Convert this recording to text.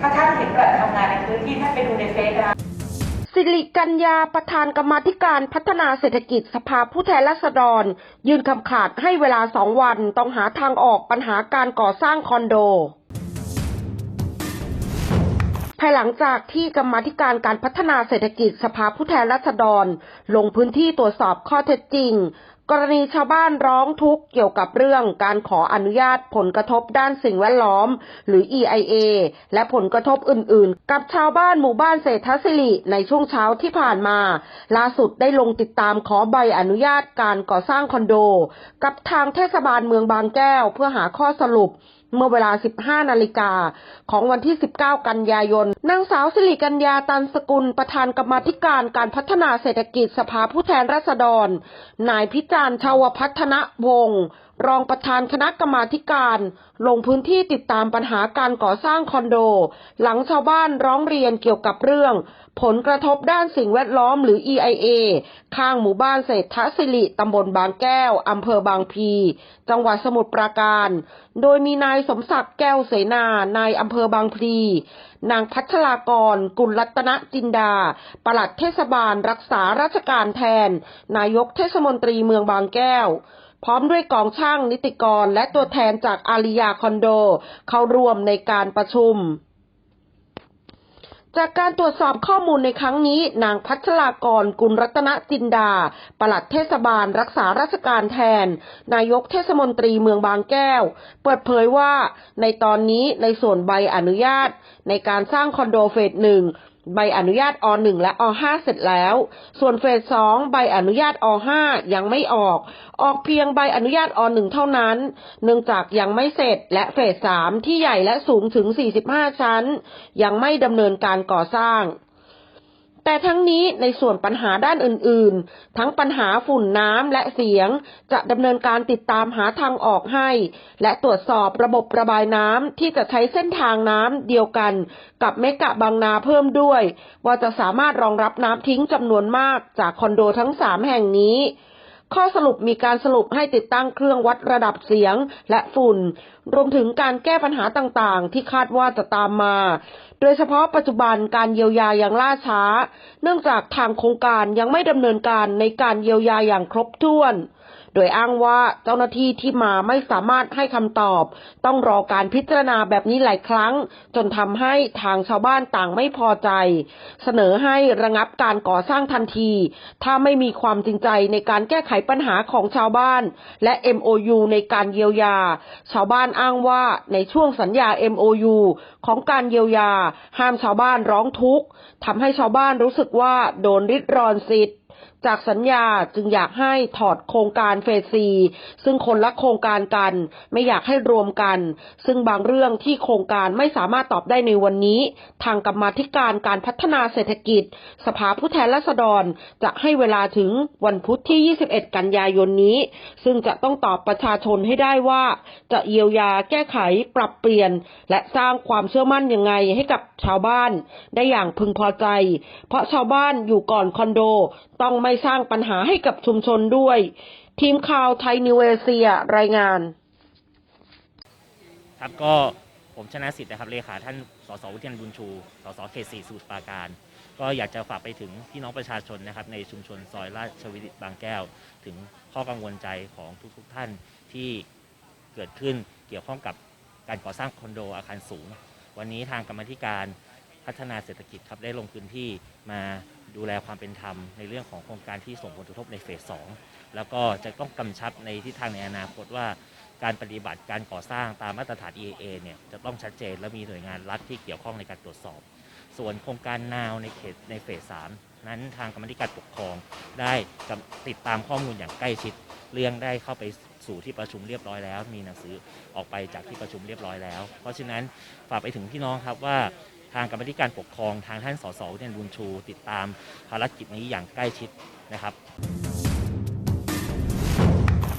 ถ้าท่านเห็นประทำงานในพื้นที่ท่านไปดูในเฟซนะคสิริกัญญาประธานกรรมธิการพัฒนาเศรษฐกิจสภาผู้แทนราษฎร ยื่นคำขาดให้เวลาสองวันต้องหาทางออกปัญหาการก่อสร้างคอนโด ภายหลังจากที่กรรมธิการการพัฒนาเศรษฐกิจสภาผู้แทนราษฎร ลงพื้นที่ตรวจสอบข้อเท็จจริง กรณีชาวบ้านร้องทุกข์เกี่ยวกับเรื่องการขออนุญาตผลกระทบด้านสิ่งแวดล้อม หรือ EIA และผลกระทบอื่นๆ กับชาวบ้านหมู่บ้านเศรษฐศิริในช่วงเช้าที่ผ่านมา ล่าสุดได้ลงติดตามขอใบอนุญาตการก่อสร้างคอนโด กับทางเทศบาลเมืองบางแก้วเพื่อหาข้อสรุปเมื่อเวลา 15 นาฬิกาของวันที่ 19 กันยายน นางสาวสิริกัญญาตันสกุล ประธานกรรมธิการการพัฒนาเศรษฐกิจสภาผู้แทนราษฎร นายพิจารณ์ชาวพัฒนวงศ์ รองประธานคณะกรรมาการ ลงพื้นที่ติดตามปัญหาการก่อสร้างคอนโด หลังชาวบ้านร้องเรียนเกี่ยวกับเรื่อง ผลกระทบด้านสิ่งแวดล้อมหรือ EIA ข้างหมู่บ้านเศรษฐศิริตำบลบางแก้วอำเภอบางพี จังหวัดสมุทรปราการ โดยมีนายสมศักดิ์แก้วเสนานายอำเภอบางพลีนางพัชรากร กุลรัตนจินดา ปลัดเทศบาลรักษาราชการแทน นายกเทศมนตรีเมืองบางแก้ว พร้อมด้วยกองช่างนิติกร และตัวแทนจากอาริยาคอนโด เข้าร่วมในการประชุมจากการตรวจสอบข้อมูลในครั้งนี้ นางพัชรากรกุลรัตนจินดา ปลัดเทศบาลรักษาราชการแทน นายกเทศมนตรีเมืองบางแก้ว เปิดเผยว่าในตอนนี้ในส่วนใบอนุญาต ในการสร้างคอนโดเฟสหนึ่ง ใบอนุญาตอ .1 และอ .5 เสร็จแล้ว ส่วนเฟส2ใบอนุญาตอ .5 ยังไม่ออก ออกเพียงใบอนุญาตอ .1 เท่านั้น เนื่องจากยังไม่เสร็จและเฟส3ที่ใหญ่และสูงถึง 45 ชั้น ยังไม่ดำเนินการก่อสร้าง แต่ทั้งนี้ในส่วนปัญหาด้านอื่นๆ ทั้งปัญหาฝุ่นน้ำและเสียง จะดำเนินการติดตามหาทางออกให้ และตรวจสอบระบบระบายน้ำที่จะใช้เส้นทางน้ำเดียวกัน กับเมกะบางนาเพิ่มด้วย ว่าจะสามารถรองรับน้ำทิ้งจำนวนมากจากคอนโดทั้งสามแห่งนี้ ข้อสรุปมีการสรุปให้ติดตั้งเครื่องวัดระดับเสียงและฝุ่น รวมถึงการแก้ปัญหาต่างๆ ที่คาดว่าจะตามมา โดยเฉพาะปัจจุบันการเยียวยาอย่างล่าช้า เนื่องจากทางโครงการยังไม่ดำเนินการในการเยียวยาอย่างครบถ้วน โดยอ้างว่าเจ้าหน้าที่ที่มาไม่สามารถให้คำตอบ ต้องรอการพิจารณาแบบนี้หลายครั้ง จนทำให้ทางชาวบ้านต่างไม่พอใจ เสนอให้ระงับการก่อสร้างทันที ถ้าไม่มีความจริงใจในการแก้ไขปัญหาของชาวบ้าน และ MOU ในการเยียวยา ชาวบ้านอ้างว่าในช่วงสัญญา MOU ของการเยียวยา ห้ามชาวบ้านร้องทุกข์ทำให้ชาวบ้านรู้สึกว่าโดนริดรอนสิทธิ์ จากสัญญาจึงอยากให้ถอดโครงการเฟสซีซึ่งคนละโครงการกัน ไม่อยากให้รวมกัน ซึ่งบางเรื่องที่โครงการไม่สามารถตอบได้ในวันนี้ ทางกรรมาธิการการพัฒนาเศรษฐกิจ สภาผู้แทนราษฎรจะให้เวลาถึงวันพุธที่ 21 กันยายนนี้ ซึ่งจะต้องตอบประชาชนให้ได้ว่า จะเยียวยาแก้ไขปรับเปลี่ยน และสร้างความเชื่อมั่นยังไงให้กับชาวบ้าน ได้อย่างพึงพอใจ เพราะชาวบ้านอยู่ก่อนคอนโดต้องไม่สร้างปัญหาให้กับชุมชนด้วย ทีมข่าวไทยนิวเอเชียรายงาน ครับก็ผมชนะสิทธิ์นะครับเลขาท่านสสวุฒินบุญชู สสเขตสี่สมุทรปราการ ก็อยากจะฝากไปถึงพี่น้องประชาชนนะครับในชุมชนซอยราชวินิตบางแก้ว ถึงข้อกังวลใจของทุกๆทท่านที่เกิดขึ้นเกี่ยวข้องกับการก่อสร้างคอนโดอาคารสูง วันนี้ทางกรรมธิการพัฒนาเศรษฐกิจครับได้ลงพื้นที่มา ดูแลความเป็นธรรมในเรื่องของโครงการที่ส่งผลกระทบในเฟสสองแล้วก็จะต้องกำชับในทิศทางในอนาคตว่า การปฏิบัติการก่อสร้างตามมาตรฐาน EAA เนี่ยจะต้องชัดเจนและมีหน่วยงานรัฐที่เกี่ยวข้องในการตรวจสอบ ส่วนโครงการนาวในเขตในเฟสสามนั้นทางกรรมธิการปกครอง ได้ติดตามข้อมูลอย่างใกล้ชิดเรื่องได้เข้าไปสู่ที่ประชุมเรียบร้อยแล้ว มีหนังสือออกไปจากที่ประชุมเรียบร้อยแล้ว เพราะฉะนั้นฝากไปถึงพี่น้องครับว่าางกรรมธิการปกครองทางท่านสสเนี่ยบุญชู ติดตามภารกิจนี้อย่างใกล้ชิดนะครับ